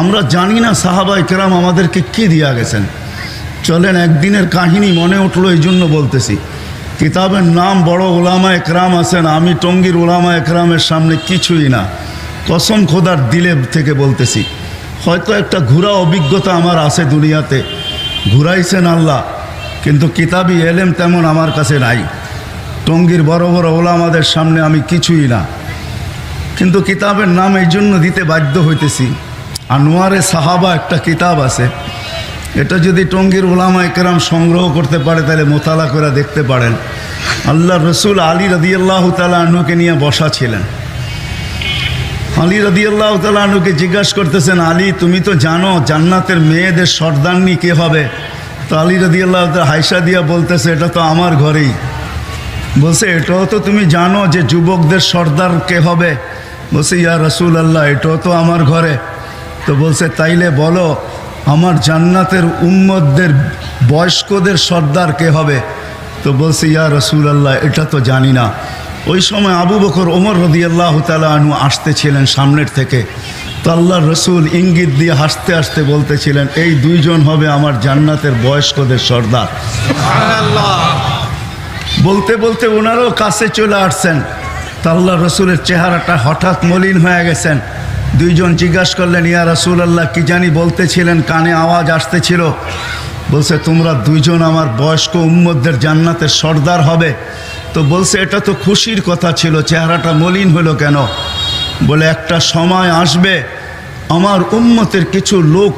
আমরা জানি না সাহাবাই কেরাম আমাদেরকে কি দিয়া গেছেন। চলেন একদিনের কাহিনী মনে উঠল এই জন্য বলতেছি। কিতাবের নাম বড় ওলামা একরাম আছেন, আমি টঙ্গীর ওলামা একরামের সামনে কিছুই না। কসম খোদার দিলে থেকে বলতেছি, হয়তো একটা ঘোরা অভিজ্ঞতা আমার আছে দুনিয়াতে। ঘুরাইছেন আল্লাহ, কিন্তু কিতাবি এলেম তেমন আমার কাছে নাই। টঙ্গীর বড় বড় ওলামাদের সামনে আমি কিছুই না। কিন্তু কিতাবের নাম এই জন্য দিতে বাধ্য হইতেছি আনোয়ারে সাহাবা একটা কিতাব আছে। এটা যদি টঙ্গীর ওলামা একরাম সংগ্রহ করতে পারে, তাহলে মোতালা করে দেখতে পারেন। আল্লাহ রসুল আলী রদিয়াল্লাহ তালা আনুকে নিয়ে বসা ছিলেন। আলী রদিয়াল্লাহ তালা আনুকে জিজ্ঞাসা করতেছেন, আলী, তুমি তো জানো, জান্নাতের মেয়েদের সর্দারনি কে হবে? তো আলী রদিয়াল্লাহ হাইসা দিয়া বলতেছে, এটা তো আমার ঘরেই। বলছে, এটাও তো তুমি জানো যে যুবকদের সর্দার কে হবে? বলছে, ইয়া রসুল আল্লাহ এটাও তো আমার ঘরে। তো বলছে তাইলে বলো আমার জান্নাতের উম্মতদের বয়স্কদের সর্দার কে হবে? তো বলছে ইয়া রসুল আল্লাহ এটা তো জানি না। ওই সময় আবু বকর ওমর রদি আল্লাহ তালা আনু আসতেছিলেন সামনের থেকে। তো আল্লাহ রসুল ইঙ্গিত দিয়ে হাসতে হাসতে বলতেছিলেন এই দুইজন হবে আমার জান্নাতের বয়স্কদের সর্দার। বলতে বলতে ওনারও কাছে চলে আসছেন। তা আল্লাহ রসুলের চেহারাটা হঠাৎ মলিন হয়ে গেছেন। দুইজন জিজ্ঞাসা করলেন, ইয়া রসুল আল্লাহ কি জানি বলতেছিলেন, কানে আওয়াজ আসতেছিল? বলছে, তোমরা দুইজন আমার বয়স্ক উম্মদের জান্নাতের সর্দার হবে। তো বলছে, এটা তো খুশির কথা ছিল, চেহারাটা মলিন হলো কেন? বলে, একটা সময় আসবে, আমার উম্মতের কিছু লোক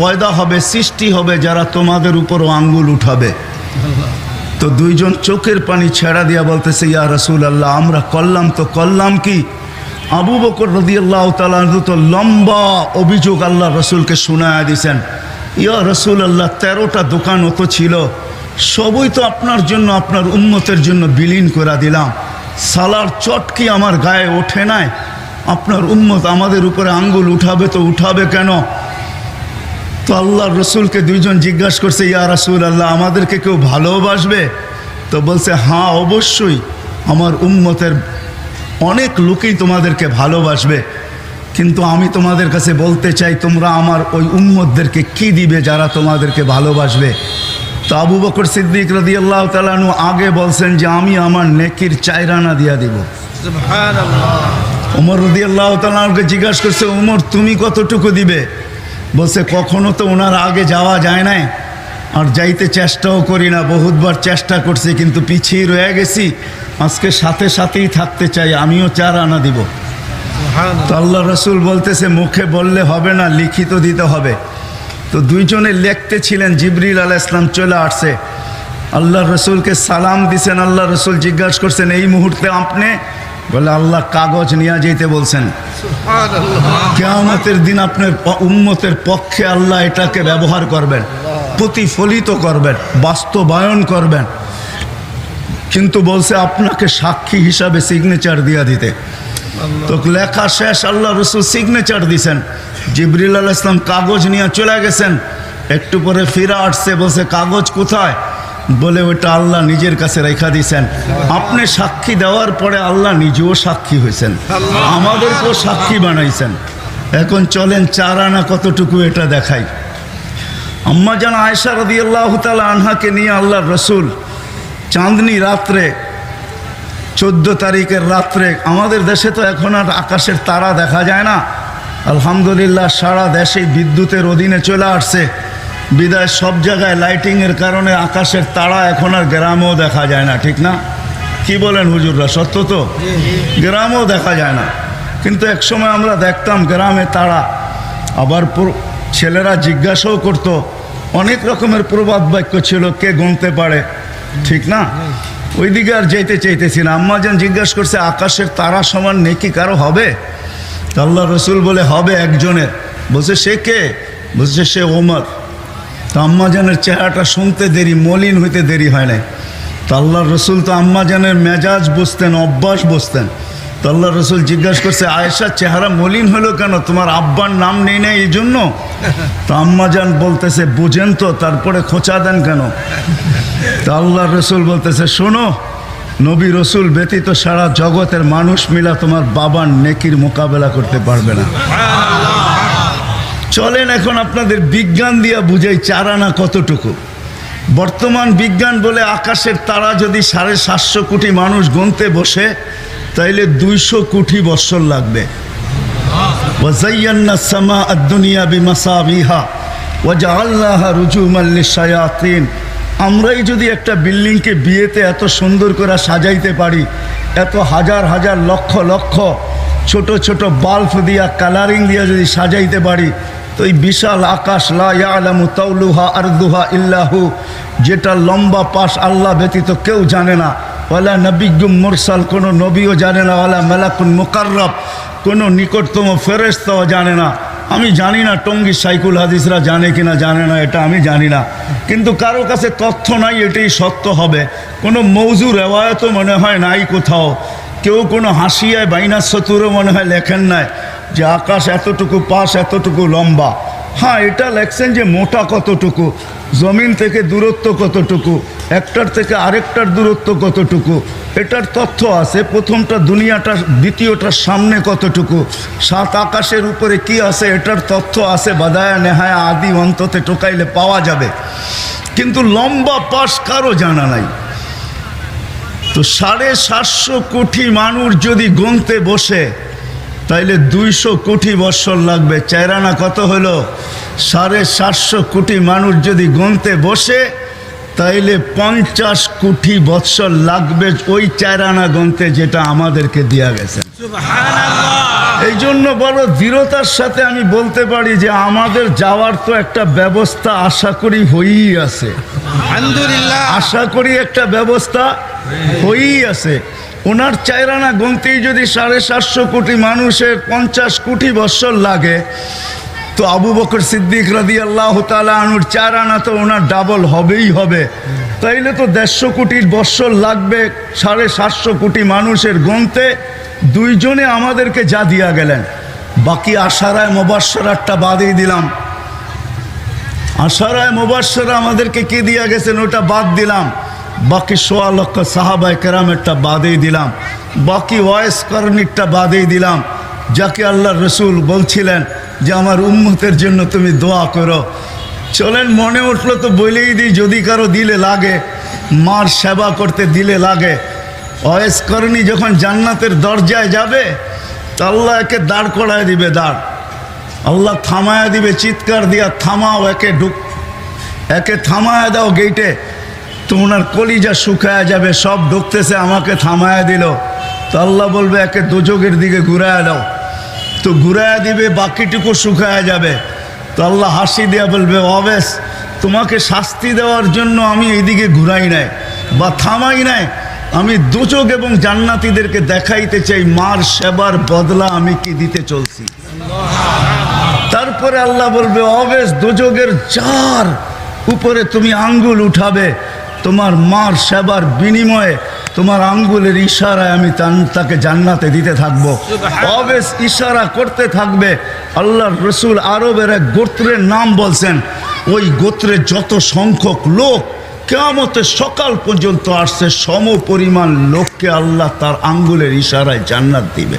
পয়দা হবে, সৃষ্টি হবে, যারা তোমাদের উপরও আঙ্গুল উঠাবে। তো দুইজন চোখের পানি ছেড়া দিয়া বলতেছে, ইয়া রসুল আল্লাহ আমরা করলাম তো করলাম কি? আবু বকর রদি আল্লাহ তো লম্বা অভিযোগ আল্লাহ রসুলকে শোনায় দিছেন। ইয়া রসুল আল্লাহ তেরোটা দোকান অত ছিল, সবই তো আপনার জন্য, আপনার উন্মতের জন্য বিলীন করে দিলাম। সালার চটকি আমার গায়ে ওঠে নাই, আপনার উন্মত আমাদের উপরে আঙ্গুল উঠাবে তো উঠাবে কেন? তো আল্লাহ রসুলকে দুইজন জিজ্ঞাসা করছে, ইয়া রসুল আল্লাহ আমাদেরকে কেউ ভালোবাসবে? তো বলছে হ্যাঁ অবশ্যই, আমার উম্মতের অনেক লোকই তোমাদেরকে ভালোবাসবে কিন্তু আমি তোমাদের কাছে বলতে চাই তোমরা আমার ওই উম্মতদেরকে কি দিবে যারা তোমাদেরকে ভালোবাসবে? তো আবু বকর সিদ্দিক রদি আল্লাহ তালানু আগে বলছেন যে আমি আমার নেকির চাইরানা দিয়া দিব। ওমর রদি আল্লাহ তালাকে জিজ্ঞাসা করছে ওমর তুমি কতটুকু দিবে? বলছে কখনো তো ওনার আগে যাওয়া যায় নাই। আর যাইতে চেষ্টাও করি না বহুতবার চেষ্টা করছি কিন্তু পিছিয়ে রয়ে গেছি। আজকে সাথে সাথেই থাকতে চাই আমিও চার আনা দিব। তো আল্লাহ রসুল বলতেছে মুখে বললে হবে না লিখিত দিতে হবে। তো দুইজনে লিখতে ছিলেন জিবরিল আলাহ ইসলাম চলে আসছে। আল্লাহ রসুলকে সালাম দিছেন আল্লাহ রসুল জিজ্ঞাসা করছেন এই মুহূর্তে আপনি? বলে আল্লাহ কাগজ নিয়ে যেতে বলছেন। কেয়ামতের দিন আপনার উম্মতের পক্ষে আল্লাহ এটাকে ব্যবহার করবেন। প্রতিফলিত করবেন, বাস্তবায়ন করবেন। কিন্তু বলছে, আপনাকে সাক্ষী হিসাবে সিগনেচার দিয়া দিতে। তো লেখা শেষ, আল্লাহ রসুল সিগনেচার দিছেন। জিবরিল আল ইসলাম কাগজ নিয়ে চলে গেছেন। একটু পরে ফিরে আসছে, বলছে, কাগজ কোথায়? বলে ওটা আল্লাহ নিজের কাছে রেখা দিছেন। আপনি সাক্ষী দেওয়ার পরে আল্লাহ নিজেও সাক্ষী হয়েছেন। আমাদেরকেও সাক্ষী বানাইছেন। এখন চলেন, চার আনা কতটুকু এটা দেখাই। আম্মা জান আয়সা রদি আল্লাহ তালা আনহাকে নিয়ে আল্লাহ রসুল চাঁদনি রাত্রে, চোদ্দ তারিখের রাত্রে, আমাদের দেশে তো এখন আর আকাশের তারা দেখা যায় না। আলহামদুলিল্লাহ সারা দেশেই বিদ্যুতের অধীনে চলে আসছে। বিদায় সব জায়গায় লাইটিংয়ের কারণে আকাশের তারা এখন আর গ্রামেও দেখা যায় না, ঠিক না? কি বলেন হুজুররা, সত্য তো? গ্রামেও দেখা যায় না। কিন্তু একসময় আমরা দেখতাম গ্রামে তারা, আবার ছেলেরা জিজ্ঞাসাও করতো, অনেক রকমের প্রবাদ বাক্য ছিল, কে গুনতে পারে, ঠিক না? ওইদিকে আর যেতে চাইতেছি না। আম্মা যেন জিজ্ঞাসা করছে, আকাশের তারা সমান নেকি কারও হবে? আল্লাহ রসুল বলে, হবে একজনের। বলছে, সে কে? বলছে, সে ওমর। তো আম্মাজানের চেহারাটা শুনতে দেরি, মলিন হইতে দেরি হয় নাই। তো আল্লাহ রসুল তো আম্মাজানের মেজাজ বসতেন অভ্যাস বুঝতেন। তো আল্লাহ রসুল জিজ্ঞাসা করছে আয়েশার চেহারা মলিন হলো কেন? তোমার আব্বার নাম নেই না এই জন্য তো আম্মাজান বলতেছে বুঝেন তো তারপরে খোঁচা দেন কেন? তো আল্লাহ রসুল বলতেছে শোনো নবী রসুল ব্যতীত সারা জগতের মানুষ মিলা তোমার বাবার নেকির মোকাবেলা করতে পারবে না। চলেন এখন আপনাদের বিজ্ঞান দিয়া বুঝাই চারানা কতটুকু। বর্তমান বিজ্ঞান বলে আকাশের তারা যদি সাড়ে সাতশো কোটি মানুষ গুনতে বসে তাইলে দুইশো কোটি বৎসর লাগবে। আদ-দুনিয়া আমরাই যদি একটা বিল্ডিংকে বিয়েতে এত সুন্দর করে সাজাইতে পারি, এত হাজার হাজার লক্ষ লক্ষ ছোট ছোট বাল্ব দিয়া, কালারিং দিয়া যদি সাজাইতে পারি, তো এই বিশাল আকাশ লামু তাউলুহা আর্দুহা ইল্লাহু, যেটা লম্বা পাশ আল্লাহ ব্যতীত কেউ জানে না। ওয়ালা নবিগুম মুরসাল, কোনো নবীও জানে না, ওয়ালা মেলাকুন মুকাররব, কোনো নিকটতম ফেরেস্তাও জানে না। আমি জানি না টঙ্গী সাইকুল হাদিসরা জানে কিনা, জানে না, এটা আমি জানি না। কিন্তু কারও কাছে তথ্য নাই, এটাই সত্য হবে। কোনো মৌজু রেওয়ায়তও মনে হয় নাই কোথাও। কেউ কোনো হাসিয়ায় বাইনাস চতুরও মনে হয় লেখেন নাই যে আকাশ এতটুকু পাশ, এতটুকু লম্বা। হ্যাঁ এটা লেখছেন যে মোটা কতটুকু। জমিন থেকে দূরত্ব কতটুকু? একটার থেকে আরেকটার দূরত্ব কতটুকু? এটার তথ্য আছে, প্রথমটা দুনিয়াটার দ্বিতীয়টার সামনে কতটুকু? সাত আকাশের উপরে কি আছে, এটার তথ্য আছে, বাদায়া নেহায়া আদি অন্ততে টোকাইলে পাওয়া যাবে। কিন্তু লম্বা পাশ কারও জানা নাই। তো সাড়ে সাতশো কোটি মানুষ যদি গুনতে বসে, তাইলে দুইশো কোটি বৎসর লাগবে। চাইরানা কত হলো? সাড়ে সাতশো কোটি মানুষ যদি গুনতে বসে তাইলে পঞ্চাশ কোটি বৎসর লাগবে ওই চাইরানা গুনতে যেটা আমাদেরকে দেওয়া গেছে। এই জন্য বড় দৃঢ়তার সাথে আমি বলতে পারি যে আমাদের যাওয়ার তো একটা ব্যবস্থা আশা করি হয়েই আছে। আলহামদুলিল্লাহ। আশা করি একটা ব্যবস্থা হয়েই আছে। ওনার চাইরানা গুনতেই যদি সাড়ে সাতশো কোটি মানুষের পঞ্চাশ কোটি বৎসর লাগে তো আবু বকর সিদ্দিক রাদি আল্লাহ তালা আনুর চার আনা তো ওনার ডাবল হবেই হবে। তাইলে তো দেড়শো কোটির বৎসর লাগবে সাড়ে সাতশো কোটি মানুষের গুনতে। দুইজনে আমাদেরকে যা দিয়া গেলেন। বাকি আশারায় মোবাসরারটা বাদেই দিলাম। আশারায় মোবাসরা আমাদেরকে কে দিয়া গেছেন ওটা বাদ দিলাম। বাকি সোয়া লক্ষ সাহাবাই কেরামেরটা বাদেই দিলাম। বাকি ওয়েস করণিকটা বাদেই দিলাম। যাকে আল্লাহ রসুল বলছিলেন যে আমার উম্মতের জন্য তুমি দোয়া করো। চলেন, মনে উঠল তো বলেই দিই, যদি কারও দিলে লাগে, মার সেবা করতে দিলে লাগে। করণী যখন জান্নাতের দরজায় যাবে, তো আল্লাহ একে দাঁড় করায় দিবে, দাঁড়। আল্লাহ থামায়া দিবে, চিৎকার দিয়া থামাও, একে ঢুক একে থামায়া দাও গেইটে তো ওনার কলিজা শুকায়া যাবে, সব ঢুকতেছে, আমাকে থামায়া দিল। তো আল্লাহ বলবে, একে দুযোগের দিকে ঘুরায়া দাও। তো ঘুরায়া দিবে, বাকিটুকু শুকায়া যাবে। তো আল্লাহ হাসি দিয়া বলবে, অবেশ, তোমাকে শাস্তি দেওয়ার জন্য আমি এইদিকে ঘুরাই নাই বা থামাই নাই। আমি দুচোখ এবং জান্নাতীদেরকে দেখাইতে চাই, মার সেবার বদলা আমি কি দিতে চলছি? তারপরে আল্লাহ বলবে, অবেশ দুযোগের চার উপরে তুমি আঙ্গুল উঠাবে, তোমার মার সেবার বিনিময়ে তোমার আঙ্গুলের ইশারায় আমি তাকে জান্নাতে দিতে থাকব। অবেশ ইশারা করতে থাকবে। আল্লাহ রসুল আরবের এক গোত্রের নাম বলছেন ওই গোত্রে যত সংখ্যক লোক কেমতে সকাল পর্যন্ত আসছে সম পরিমাণ লোককে আল্লাহ তার আঙ্গুলের ইশারায় জান্নাত দিবে।